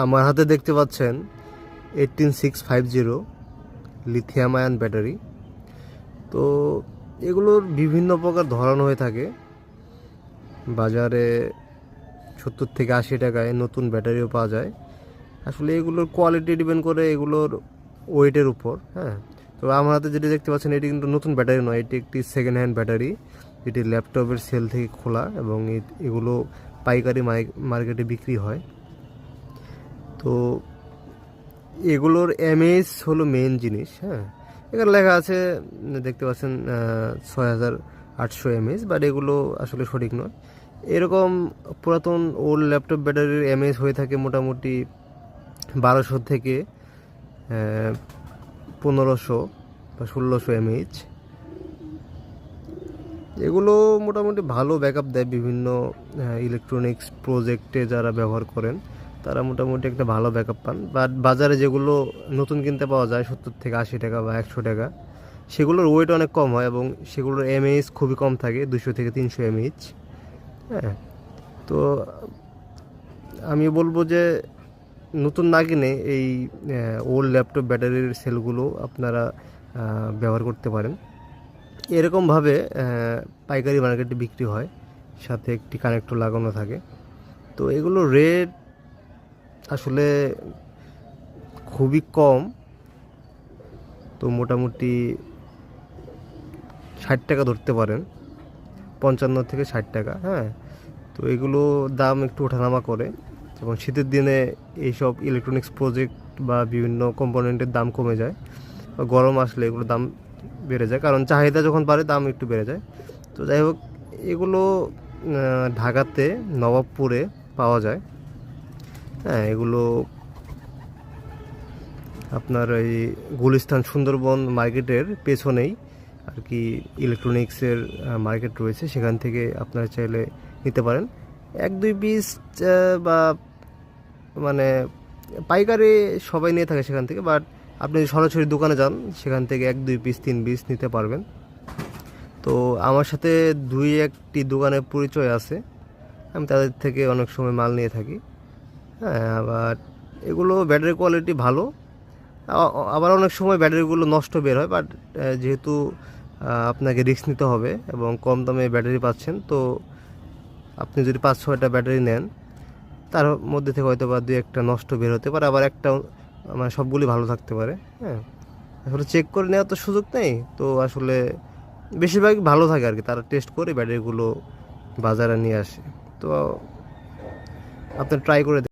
আমার হাতে দেখতে পাচ্ছেন eighteen six five zero lithium ion battery তো এগুলোর বিভিন্ন প্রকার ধরন হয়ে থাকে। বাজারে সত্তর থেকে আশি টাকায় নতুন ব্যাটারিও পাওয়া যায়। আসলে এগুলোর কোয়ালিটি ডিপেন্ড করে এগুলোর ওয়েটের উপর হ্যাঁ। তো আমার হাতে যেটি দেখতে পাচ্ছেন, এটি কিন্তু নতুন ব্যাটারি নয়, এটি একটি সেকেন্ড হ্যান্ড ব্যাটারি যেটি ল্যাপটপের সেল থেকে খোলা এবং এগুলো পাইকারি মার্কেটে বিক্রি হয়। তো এগুলোর এমএস হলো মেন জিনিস হ্যাঁ। এখানে লেখা আছে, দেখতে পাচ্ছেন ছয় হাজার আটশো এমএস বাট এগুলো আসলে সঠিক নয়। এরকম পুরাতন ওল্ড ল্যাপটপ ব্যাটারির এমএস হয়ে থাকে মোটামুটি বারোশো থেকে পনেরোশো বা ষোলোশো এমএইচ এগুলো মোটামুটি ভালো ব্যাকআপ দেয় বিভিন্ন ইলেকট্রনিক্স প্রজেক্টে যারা ব্যবহার করেন। তারা মোটামুটি একটা ভালো ব্যাকআপ পান। বাট বাজারে যেগুলো নতুন কিনতে পাওয়া যায়, সত্তর থেকে আশি টাকা বা একশো টাকা, সেগুলোর ওয়েট অনেক কম হয় এবং সেগুলোর এমএইচ খুবই কম থাকে দুশো থেকে তিনশো এমএইচ হ্যাঁ তো আমি বলব যে নতুন না কিনে এই ওল্ড ল্যাপটপ ব্যাটারির সেলগুলো আপনারা ব্যবহার করতে পারেন। এরকমভাবে পাইকারি মার্কেটে বিক্রি হয়, সাথে একটি কানেক্টর লাগানো থাকে। তো এগুলো রেট আসলে খুবই কম। তো মোটামুটি ষাট টাকা ধরতে পারেন। পঞ্চান্ন থেকে ষাট টাকা হ্যাঁ। তো এগুলো দাম একটু ওঠানামা করে এবং শীতের দিনে এইসব ইলেকট্রনিক্স প্রজেক্ট বা বিভিন্ন কম্পোনেন্টের দাম কমে যায়। বা গরম আসলে এগুলো দাম বেড়ে যায়, কারণ চাহিদা যখন বাড়ে দাম একটু বেড়ে যায়। তো যাই হোক, এগুলো ঢাকাতে, নবাবপুরে পাওয়া যায়। হ্যাঁ এগুলো আপনার এই গুলিস্তান সুন্দরবন মার্কেটের পেছনেই আর কি ইলেকট্রনিক্সের মার্কেট রয়েছে। সেখান থেকে আপনারা চাইলে নিতে পারেন। এক, দুই পিস বা মানে পাইকারি সবাই নিয়ে থাকে সেখান থেকে, বাট আপনি সরাসরি দোকানে যান, সেখান থেকে এক, দুই পিস, তিন পিস নিতে পারবেন। তো আমার সাথে দুই, একটি দোকানের পরিচয় আছে। আমি তাদের থেকে অনেক সময় মাল নিয়ে থাকি। হ্যাঁ আবার এগুলো ব্যাটারি কোয়ালিটি ভালো। আবার অনেক সময় ব্যাটারিগুলো নষ্ট বের হয় বাট যেহেতু আপনাকে রিস্ক নিতে হবে এবং কম দামে ব্যাটারি পাচ্ছেন, তো আপনি যদি পাঁচ, ছয়টা ব্যাটারি নেন, তার মধ্যে থেকে হয়তো বা দুই একটা নষ্ট বের হতে পারে, আবার একটা মানে সবগুলি ভালো থাকতে পারে হ্যাঁ। আসলে চেক করে নেওয়ার তো সুযোগ নেই, তো আসলে বেশিরভাগ ভালো থাকে আর কি, তারা টেস্ট করে ব্যাটারিগুলো বাজারে নিয়ে আসে। তো আপনি ট্রাই করে